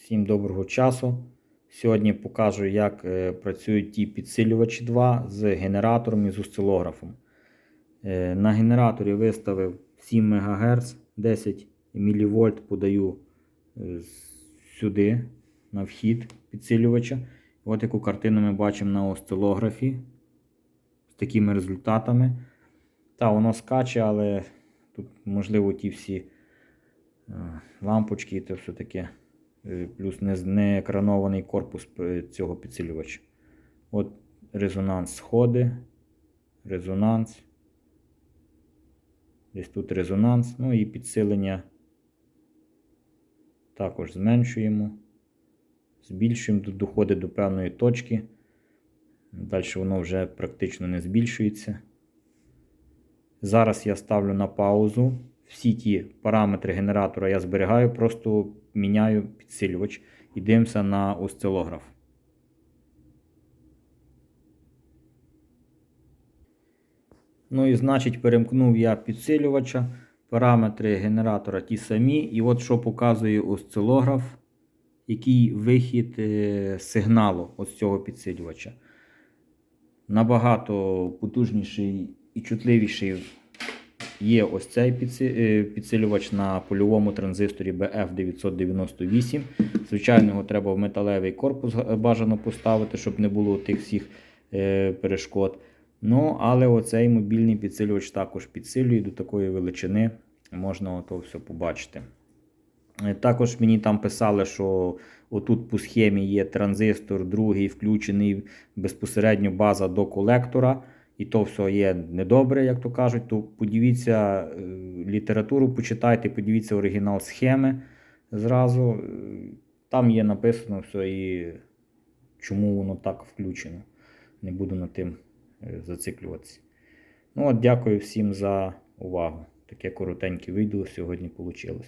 Всім доброго часу. Сьогодні покажу, як е, працюють ті підсилювачі 2 з генератором і з осцилографом. Е, На генераторі виставив 7 МГц, 10 мВ подаю е, сюди, на вхід підсилювача. От яку картину ми бачимо на осцилографі з такими результатами. Та, воно скаче, але тут, можливо, ті всі лампочки і те все таке. Е, Плюс не, екранований корпус е, цього підсилювача. От резонанс сходи, резонанс. Десь тут резонанс, ну і підсилення також зменшуємо. Збільшуємо, тут доходить до певної точки. Далі воно вже практично не збільшується. Зараз я ставлю на паузу. Всі ті параметри генератора я зберігаю, просто міняю підсилювач і дивимося на осцилограф. Ну і значить перемкнув я підсилювача. Параметри генератора ті самі. І от що показує осцилограф, який вихід е, сигналу ось цього підсилювача. Набагато потужніший і чутливіший є ось цей е, підсилювач на польовому транзисторі BF998. Звичайно, його треба в металевий корпус бажано поставити, щоб не було тих всіх е, перешкод. Ну, але оцей мобільний підсилювач також підсилює до такої величини, можна ото все побачити. Е, Також мені там писали, що отут по схемі є транзистор, другий включений безпосередньо база до колектора, і то все є недобре, як то кажуть. То подивіться е, літературу, почитайте, подивіться оригінал схеми зразу. Е, Там є написано все і чому воно так включено. Не буду над тим е, зациклюватися. Ну от, дякую всім за увагу. Таке коротеньке відео сьогодні вийшло.